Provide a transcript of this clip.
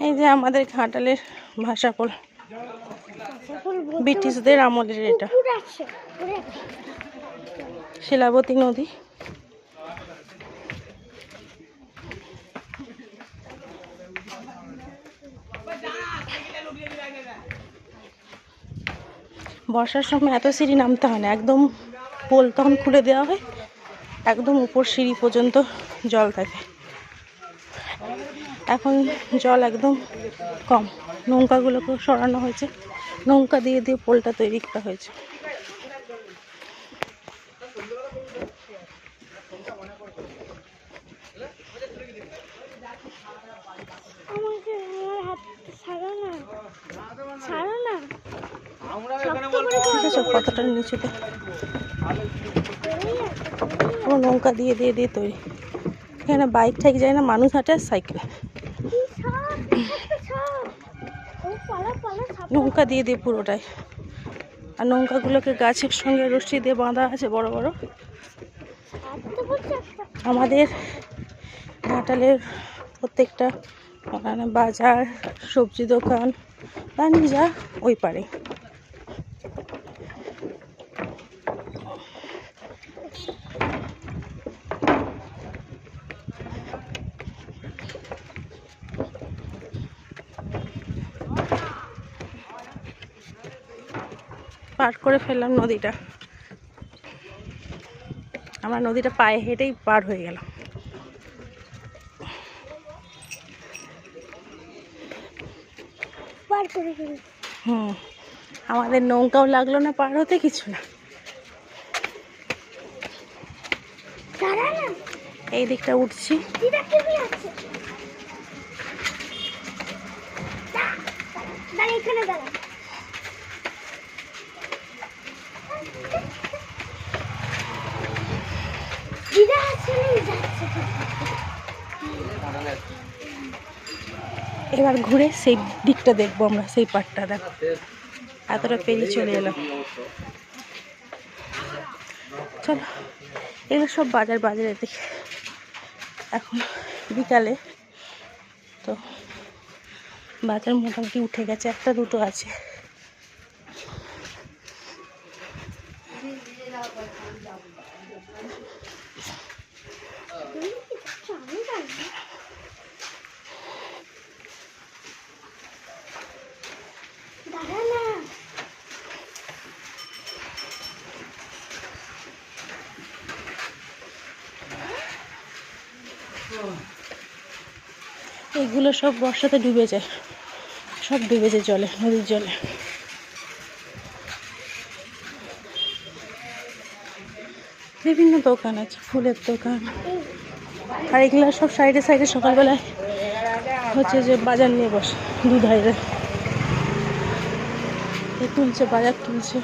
এই যে আমাদের ঘাটালের ভাষাকল ব্রিটিশদের আমলের এটা। শিলাবতী নদী। বর্ষার সময় এত সিঁড়ি নামতে হয় না। একদম পোল তখন খুলে দেওয়া হয়। একদম উপর সিঁড়ি পর্যন্ত জল থাকে। এখন জল একদম কম। নৌকাগুলোকেও সরানো হয়েছে। নৌকা দিয়ে দিয়ে পোলটা তৈরি করা হয়েছে। কতটা নিচুতে নৌকা দিয়ে দিয়ে দিয়ে তৈরি। এখানে বাইক ঠাইক যায় না মানুষ হাঁটে আর সাইকেল। নৌকা দিয়ে দিই পুরোটাই। আর নৌকাগুলোকে গাছের সঙ্গে রশ্মি দিয়ে বাঁধা আছে বড় বড়। আমাদের ঘাটালের প্রত্যেকটা বাজার, সবজি দোকান বা যা ওই পারে। পার করে ফেললাম নদীটা। আমরা নদীটা পায়ে হেঁটেই পার হয়ে গেলাম। করে হুম আমাদের নৌকাও লাগল না পার হতে কিছু না। এই দিকটা উঠছি। এখানে দাঁড়া। এবার ঘুরে সেই দিকটা দেখব আমরা, সেই পাটটা দেখো। এতটা পেরিয়ে চলে এলাম। চলো, এগুলো সব বাজার বাজারে দেখে। এখন বিকালে, তো বাজার মোটামুটি উঠে গেছে, একটা দুটো আছে। এইগুলো সব বর্ষাতে ডুবে যায়। সব ডুবে যায় জলে নদীর জলে। বিভিন্ন দোকান আছে, ফুলের দোকান। আর এগুলো সব সাইডে সাইডে সকালবেলায় হচ্ছে যে বাজার নিয়ে বসে দুধাইরে তুলছে, বাজার তুলছে।